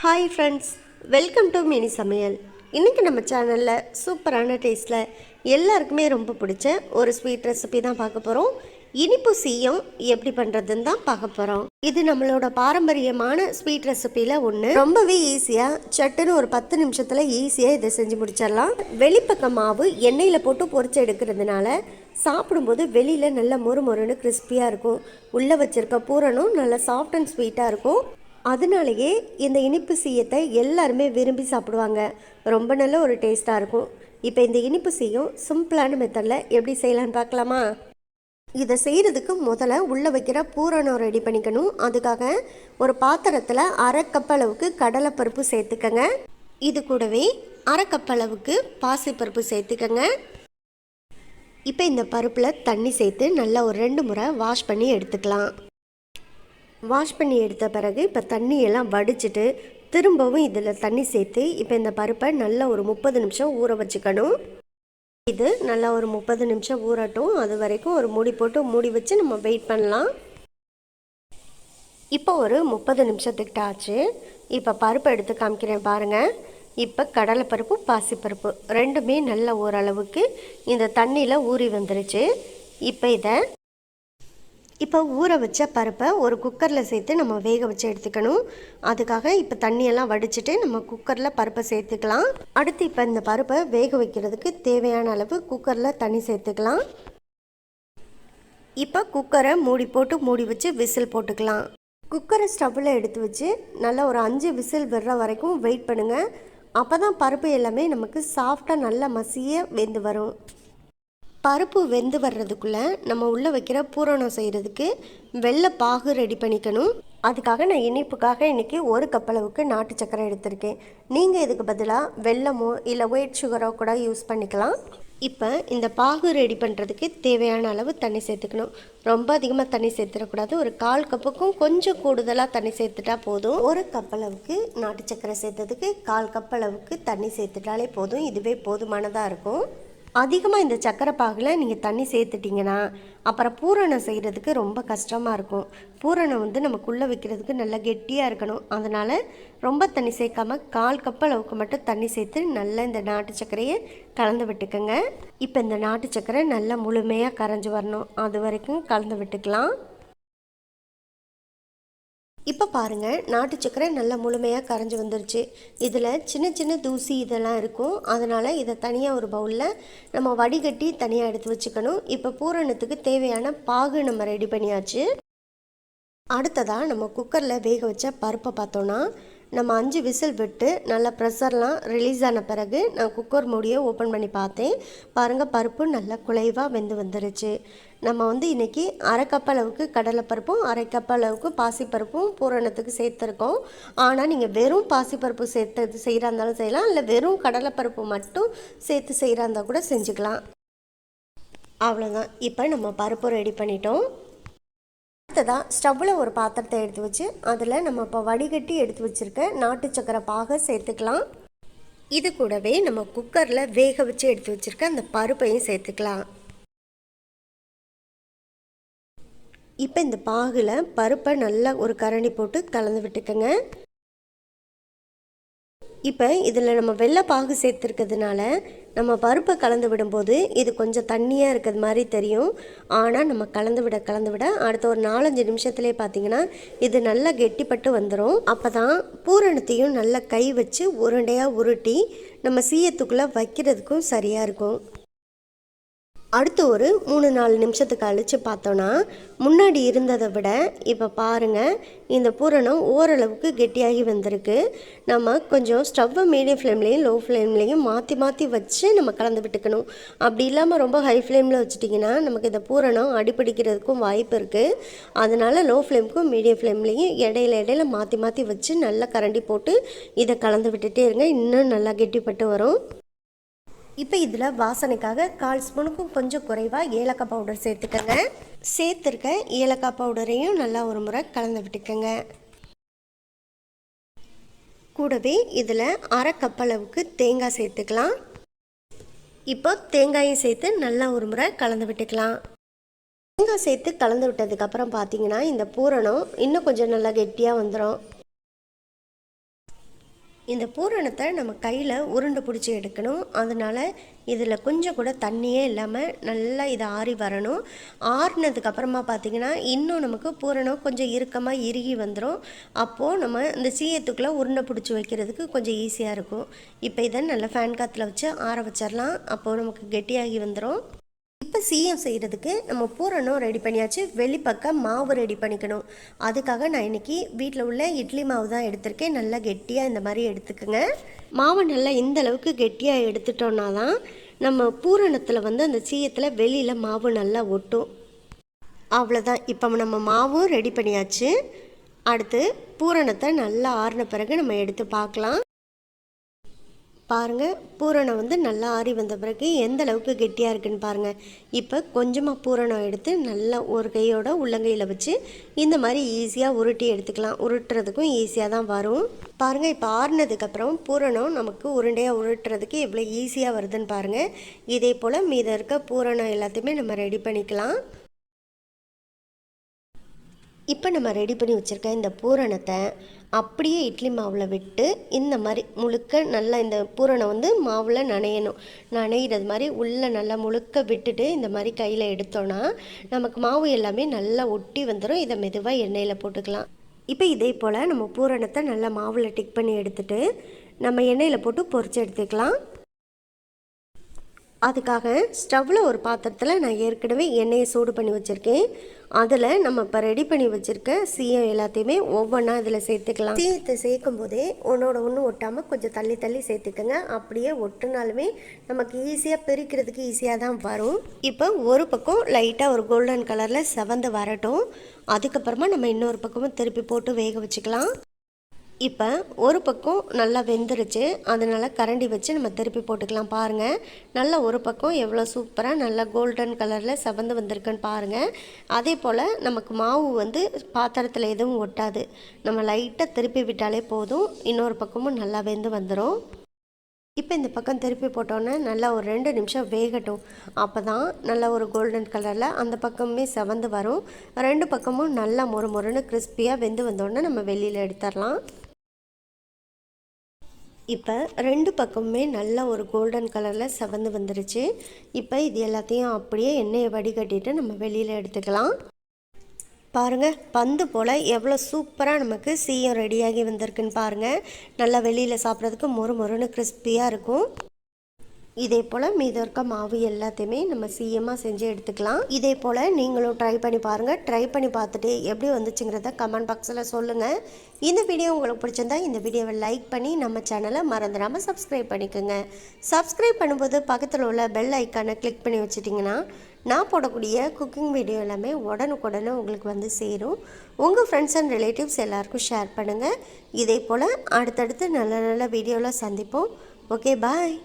Hi friends welcome to mini சமையல் இன்றைக்கி நம்ம சேனலில் சூப்பரான டேஸ்ட்டில் எல்லாருக்குமே ரொம்ப பிடிச்ச ஒரு ஸ்வீட் ரெசிபி தான் பார்க்க போகிறோம் இனிப்பு சீயம் எப்படி பண்ணுறதுன்னு தான் பார்க்க போகிறோம் இது நம்மளோட பாரம்பரியமான ஸ்வீட் ரெசிபியில் ஒன்று ரொம்பவே ஈஸியாக சட்டுன்னு ஒரு பத்து நிமிஷத்தில் ஈஸியாக இதை செஞ்சு முடிச்சிடலாம். வெளிப்பக்க மாவு எண்ணெயில் போட்டு பொறிச்சு எடுக்கிறதுனால சாப்பிடும்போது வெளியில் நல்ல மொறு மொறுன்னு கிறிஸ்பியாக இருக்கும். உள்ளே வச்சுருக்க பூரணம் நல்லா சாஃப்ட் அண்ட் ஸ்வீட்டாக இருக்கும். அதனாலேயே இந்த இனிப்பு சீயத்தை எல்லாருமே விரும்பி சாப்பிடுவாங்க. ரொம்ப நல்ல ஒரு டேஸ்ட்டாக இருக்கும். இப்போ இந்த இனிப்பு சீயம் சிம்பிளான மெத்தடில் எப்படி செய்யலான்னு பார்க்கலாமா? இதை செய்கிறதுக்கு முதல்ல உள்ளே வைக்கிற பூரணம் ரெடி பண்ணிக்கணும். அதுக்காக ஒரு பாத்திரத்தில் அரை கப் அளவுக்கு கடலைப்பருப்பு சேர்த்துக்கங்க. இது கூடவே அரை கப் அளவுக்கு பாசிப்பருப்பு சேர்த்துக்கங்க. இப்போ இந்த பருப்பில் தண்ணி சேர்த்து நல்லா ஒரு ரெண்டு முறை வாஷ் பண்ணி எடுத்துக்கலாம். வாஷ் பண்ணி எடுத்த பிறகு இப்போ தண்ணியெல்லாம் வடிச்சிட்டு திரும்பவும் இதில் தண்ணி சேர்த்து இப்போ இந்த பருப்பை நல்லா ஒரு முப்பது நிமிஷம் ஊற வச்சுக்கணும். இது நல்லா ஒரு முப்பது நிமிஷம் ஊறட்டும். அது வரைக்கும் ஒரு மூடி போட்டு மூடி வச்சு நம்ம வெயிட் பண்ணலாம். இப்போ ஒரு முப்பது நிமிஷத்துக்கிட்ட ஆச்சு. இப்போ பருப்பு எடுத்து காமிக்கிறேன் பாருங்கள் இப்போ கடலைப்பருப்பு பாசிப்பருப்பு ரெண்டுமே நல்ல ஓரளவுக்கு இந்த தண்ணியில் ஊறி வந்துருச்சு. இப்போ இதை இப்போ ஊற வச்ச பருப்பை ஒரு குக்கரில் சேர்த்து நம்ம வேக வச்சு எடுத்துக்கணும். அதுக்காக இப்போ தண்ணியெல்லாம் வடிச்சிட்டு நம்ம குக்கரில் பருப்பை சேர்த்துக்கலாம். அடுத்து இப்போ இந்த பருப்பை வேக வைக்கிறதுக்கு தேவையான அளவு குக்கரில் தண்ணி சேர்த்துக்கலாம். இப்போ குக்கரை மூடி போட்டு மூடி வச்சு விசில் போட்டுக்கலாம். குக்கரை ஸ்டவ்வில் எடுத்து வச்சு நல்லா ஒரு அஞ்சு விசில் விடுற வரைக்கும் வெயிட் பண்ணுங்கள் அப்போ தான் பருப்பு எல்லாமே நமக்கு சாஃப்டாக நல்லா மசிய வெந்து வரும். பருப்பு வெந்து வர்றதுக்குள்ளே நம்ம உள்ளே வைக்கிற பூரணம் செய்கிறதுக்கு வெள்ளை பாகு ரெடி பண்ணிக்கணும். அதுக்காக நான் இனிப்புக்காக இன்றைக்கி ஒரு கப் அளவுக்கு நாட்டு சக்கரை எடுத்திருக்கேன். நீங்கள் இதுக்கு பதிலாக வெள்ளமோ இல்லை ஒயிட் சுகரோ கூட யூஸ் பண்ணிக்கலாம். இப்போ இந்த பாகு ரெடி பண்ணுறதுக்கு தேவையான அளவு தண்ணி சேர்த்துக்கணும். ரொம்ப அதிகமாக தண்ணி சேர்த்துடக்கூடாது. ஒரு கால் கப்புக்கும் கொஞ்சம் கூடுதலாக தண்ணி சேர்த்துட்டா போதும். ஒரு கப் அளவுக்கு நாட்டு சக்கரை சேர்த்ததுக்கு கால் கப் அளவுக்கு தண்ணி சேர்த்துட்டாலே போதும். இதுவே போதுமானதாக இருக்கும். அதிகமாக இந்த சக்கரை பாகில் நீங்கள் தண்ணி சேர்த்துட்டிங்கன்னா அப்புறம் பூரணம் செய்கிறதுக்கு ரொம்ப கஷ்டமாக இருக்கும். பூரணம் வந்து நமக்குள்ளே வைக்கிறதுக்கு நல்லா கெட்டியாக இருக்கணும். அதனால் ரொம்ப தண்ணி சேர்க்காம கால் கப் அளவுக்கு மட்டும் தண்ணி சேர்த்து நல்லா இந்த நாட்டு சர்க்கரையை கலந்து விட்டுக்கோங்க. இப்போ இந்த நாட்டு சர்க்கரை நல்லா முழுமையாக கரைஞ்சி வரணும். அது வரைக்கும் கலந்து விட்டுக்கலாம். இப்போ பாருங்கள் நாட்டு சக்கரை நல்லா முழுமையாக கரைஞ்சி வந்துருச்சு. இதில் சின்ன சின்ன தூசி இதெல்லாம் இருக்கும். அதனால் இதை தனியாக ஒரு பவுலில் நம்ம வடிகட்டி தனியாக எடுத்து வச்சுக்கணும். இப்போ பூரணத்துக்கு தேவையான பாகு நம்ம ரெடி பண்ணியாச்சு. அடுத்ததாக நம்ம குக்கரில் வேக வச்ச பருப்பை பார்த்தோன்னா நம்ம அஞ்சு விசில் விட்டு நல்லா ப்ரெஷர்லாம் ரிலீஸ் ஆன பிறகு நான் குக்கர் மூடியை ஓப்பன் பண்ணி பார்த்தேன். பாருங்கள் பருப்பு நல்லா குலைவாக வெந்து வந்துருச்சு. நம்ம வந்து இன்றைக்கி அரை கப் அளவுக்கு கடலைப்பருப்பும் அரை கப் அளவுக்கு பாசிப்பருப்பும் பூரணத்துக்கு சேர்த்துருக்கோம். ஆனால் நீங்கள் வெறும் பாசிப்பருப்பு சேர்த்து செய்கிறா இருந்தாலும் செய்யலாம். இல்லை வெறும் கடலைப்பருப்பு மட்டும் சேர்த்து செய்கிறா இருந்தால் கூட செஞ்சுக்கலாம். அவ்வளோதான் இப்போ நம்ம பருப்பு ரெடி பண்ணிட்டோம். அடுத்ததாக ஸ்டவ்வில் ஒரு பாத்திரத்தை எடுத்து வச்சு அதில் நம்ம இப்போ வடிகட்டி எடுத்து வச்சுருக்க நாட்டு சக்கரை பாக சேர்த்துக்கலாம். இது கூடவே நம்ம குக்கரில் வேக வச்சு எடுத்து வச்சுருக்க அந்த பருப்பையும் சேர்த்துக்கலாம். இப்போ இந்த பாகில் பருப்பை நல்லா ஒரு கரண்டி போட்டு கலந்து விட்டுக்கோங்க. இப்போ இதில் நம்ம வெள்ளை பாகு சேர்த்துருக்கிறதுனால நம்ம பருப்பை கலந்து விடும்போது இது கொஞ்சம் தண்ணியாக இருக்கிறது மாதிரி தெரியும். ஆனால் நம்ம கலந்து விட கலந்து விட அடுத்த ஒரு நாலஞ்சு நிமிஷத்துலேயே பார்த்தீங்கன்னா இது நல்லா கெட்டிப்பட்டு வந்துடும் அப்போ தான் பூரணத்தையும் நல்லா கை வச்சு உருண்டையாக உருட்டி நம்ம சீயத்துக்குள்ளே வைக்கிறதுக்கும் சரியாக இருக்கும். அடுத்து ஒரு மூணு நாலு நிமிஷத்துக்கு அழித்து பார்த்தோன்னா முன்னாடி இருந்ததை விட இப்போ பாருங்கள் இந்த பூரணம் ஓரளவுக்கு கெட்டியாகி வந்திருக்கு. நம்ம கொஞ்சம் ஸ்டவ்வை மீடியம் ஃப்ளேம்லேயும் லோ ஃப்ளேம்லேயும் மாற்றி மாற்றி வச்சு நம்ம கலந்து விட்டுக்கணும். அப்படி இல்லாமல் ரொம்ப ஹை ஃப்ளேமில் வச்சுட்டிங்கன்னா நமக்கு இந்த பூரணம் அடிப்பிடிக்கிறதுக்கும் வாய்ப்பு இருக்குது அதனால் லோ ஃப்ளேமுக்கும் மீடியம் ஃப்ளேம்லேயும் இடையில இடையில மாற்றி மாற்றி வச்சு நல்லா கரண்டி போட்டு இதை கலந்து விட்டுட்டே இருங்க. இன்னும் நல்லா கெட்டிப்பட்டு வரும். இப்போ இதில் வாசனைக்காக கால் ஸ்பூனுக்கும் கொஞ்சம் குறைவாக ஏலக்காய் பவுடர் சேர்த்துக்கோங்க. சேர்த்துருக்க ஏலக்காய் பவுடரையும் நல்லா ஒரு முறை கலந்து விட்டுக்கோங்க. கூடவே இதில் அரை கப் அளவுக்கு தேங்காய் சேர்த்துக்கலாம். இப்போ தேங்காயும் சேர்த்து நல்லா ஒரு முறை கலந்து விட்டுக்கலாம். தேங்காய் சேர்த்து கலந்து விட்டதுக்கப்புறம் பார்த்தீங்கன்னா இந்த பூரணம் இன்னும் கொஞ்சம் நல்லா கெட்டியாக வந்துடும் இந்த பூரணத்தை நம்ம கையில் உருண்டை பிடிச்சி எடுக்கணும். அதனால் இதில் கொஞ்சம் கூட தண்ணியே இல்லாமல் நல்லா இது ஆறி வரணும். ஆறினதுக்கப்புறமா பார்த்திங்கன்னா இன்னும் நமக்கு பூரணம் கொஞ்சம் இறுக்கமாக இறுகி வந்துடும் அப்போது நம்ம இந்த சீயத்துக்குள்ளே உருண்டை பிடிச்சி வைக்கிறதுக்கு கொஞ்சம் ஈஸியாக இருக்கும். இப்போ இதை நல்லா ஃபேன் காற்றுல வச்சு ஆற வச்சிடலாம் அப்போது நமக்கு கெட்டியாகி வந்துடும் இப்போ சீயம் செய்கிறதுக்கு நம்ம பூரணம் ரெடி பண்ணியாச்சு. வெளிப்பக்கம் மாவு ரெடி பண்ணிக்கணும். அதுக்காக நான் இன்றைக்கி வீட்டில் உள்ள இட்லி மாவு தான் எடுத்திருக்கேன். நல்லா கெட்டியாக இந்த மாதிரி எடுத்துக்கோங்க. மாவு நல்லா இந்த அளவுக்கு கெட்டியாக எடுத்துட்டோன்னா தான் நம்ம பூரணத்தில் வந்து அந்த சீயத்தில் வெளியில் மாவு நல்லா ஒட்டும். அவ்வளோதான் இப்போ நம்ம மாவும் ரெடி பண்ணியாச்சு. அடுத்து பூரணத்தை நல்லா ஆறின பிறகு நம்ம எடுத்து பார்க்கலாம். பாருங்கள் பூரணம் வந்து நல்லா ஆறி வந்த பிறகு எந்த அளவுக்கு கெட்டியாக இருக்குன்னு பாருங்கள் இப்போ கொஞ்சமாக பூரணம் எடுத்து நல்லா ஒரு கையோட உள்ளங்கையில் வச்சு இந்த மாதிரி ஈஸியாக உருட்டி எடுத்துக்கலாம். உருட்டுறதுக்கும் ஈஸியாக தான் வரும். பாருங்கள் இப்போ ஆறுனதுக்கப்புறம் பூரணம் நமக்கு உருண்டையாக உருட்டுறதுக்கு எவ்வளோ ஈஸியாக வருதுன்னு பாருங்கள் இதே போல் மீதம் இருக்க பூரணம் எல்லாத்தையுமே நம்ம ரெடி பண்ணிக்கலாம். இப்போ நம்ம ரெடி பண்ணி வச்சுருக்க இந்த பூரணத்தை அப்படியே இட்லி மாவில் விட்டு இந்த மாதிரி முழுக்க நல்லா இந்த பூரணம் வந்து மாவில் நனையணும். நனைகிறது மாதிரி உள்ளே நல்லா முழுக்க விட்டுட்டு இந்த மாதிரி கையில் எடுத்தோன்னா நமக்கு மாவு எல்லாமே நல்லா ஒட்டி வந்துடும் இதை மெதுவாக எண்ணெயில் போட்டுக்கலாம். இப்போ இதே போல் நம்ம பூரணத்தை நல்லா மாவில் டிக் பண்ணி எடுத்துட்டு நம்ம எண்ணெயில் போட்டு பொறிச்சு எடுத்துக்கலாம். அதுக்காக ஸ்டவ்வில் ஒரு பாத்திரத்தில் நான் ஏற்கனவே எண்ணெயை சூடு பண்ணி வச்சுருக்கேன். அதில் நம்ம இப்போ ரெடி பண்ணி வச்சுருக்க சீயம் எல்லாத்தையுமே ஒவ்வொன்றா இதில் சேர்த்துக்கலாம். சீயத்தை சேர்க்கும் போதே ஒன்றோட ஒன்று ஒட்டாமல் கொஞ்சம் தள்ளி தள்ளி சேர்த்துக்கோங்க. அப்படியே ஒட்டுனாலுமே நமக்கு ஈஸியாக பிரிக்கிறதுக்கு ஈஸியாக தான் வரும். இப்போ ஒரு பக்கம் லைட்டாக ஒரு கோல்டன் கலரில் செவந்து வரட்டும். அதுக்கப்புறமா நம்ம இன்னொரு பக்கமும் திருப்பி போட்டு வேக வச்சுக்கலாம். இப்போ ஒரு பக்கம் நல்லா வெந்துருச்சு அதனால் கரண்டி வச்சு நம்ம திருப்பி போட்டுக்கலாம் பாருங்கள் நல்லா ஒரு பக்கம் எவ்வளோ சூப்பராக நல்லா கோல்டன் கலரில் செவந்து வந்திருக்குன்னு பாருங்கள் அதே போல் நமக்கு மாவு வந்து பாத்திரத்தில் எதுவும் ஒட்டாது. நம்ம லைட்டாக திருப்பி விட்டாலே போதும். இன்னொரு பக்கமும் நல்லா வெந்து வந்துடும் இப்போ இந்த பக்கம் திருப்பி போட்டோன்னே நல்லா ஒரு ரெண்டு நிமிஷம் வேகட்டும். அப்போ தான் நல்லா ஒரு கோல்டன் கலரில் அந்த பக்கமுமே செவந்து வரும். ரெண்டு பக்கமும் நல்லா மொறு மொறுன்னு கிறிஸ்பியாக வெந்து வந்தோடனே நம்ம வெளியில் எடுத்துடலாம். இப்போ ரெண்டு பக்கமுமே நல்ல ஒரு கோல்டன் கலரில் செவந்து வந்துருச்சு. இப்போ இது எல்லாத்தையும் அப்படியே எண்ணெயை வடிகட்டிட்டு நம்ம வெளியில் எடுத்துக்கலாம். பாருங்கள் பந்து போல் எவ்வளோ சூப்பராக நமக்கு சீயம் ரெடியாகி வந்திருக்குன்னு பாருங்கள் நல்லா வெளியில் சாப்பிட்றதுக்கு மொறு மொறுன்னு கிறிஸ்பியாக இருக்கும். இதே போல் மீதம் இருக்க மாவு எல்லாத்தையுமே நம்ம சீயமாக செஞ்சு எடுத்துக்கலாம். இதே போல் நீங்களும் ட்ரை பண்ணி பாருங்கள் ட்ரை பண்ணி பார்த்துட்டு எப்படி வந்துச்சுங்கிறத கமெண்ட் பாக்ஸில் சொல்லுங்கள் இந்த வீடியோ உங்களுக்கு பிடிச்சிருந்தா இந்த வீடியோவை லைக் பண்ணி நம்ம சேனலை மறந்துடாமல் சப்ஸ்கிரைப் பண்ணிக்கோங்க. சப்ஸ்கிரைப் பண்ணும்போது பக்கத்தில் உள்ள பெல் ஐக்கானை கிளிக் பண்ணி வச்சுட்டிங்கன்னா நான் போடக்கூடிய குக்கிங் வீடியோ எல்லாமே உடனுக்குடனே உங்களுக்கு வந்து சேரும். உங்கள் ஃப்ரெண்ட்ஸ் அண்ட் ரிலேட்டிவ்ஸ் எல்லாருக்கும் ஷேர் பண்ணுங்கள் இதே போல் அடுத்தடுத்து நல்ல நல்ல வீடியோவில் சந்திப்போம். Okay bye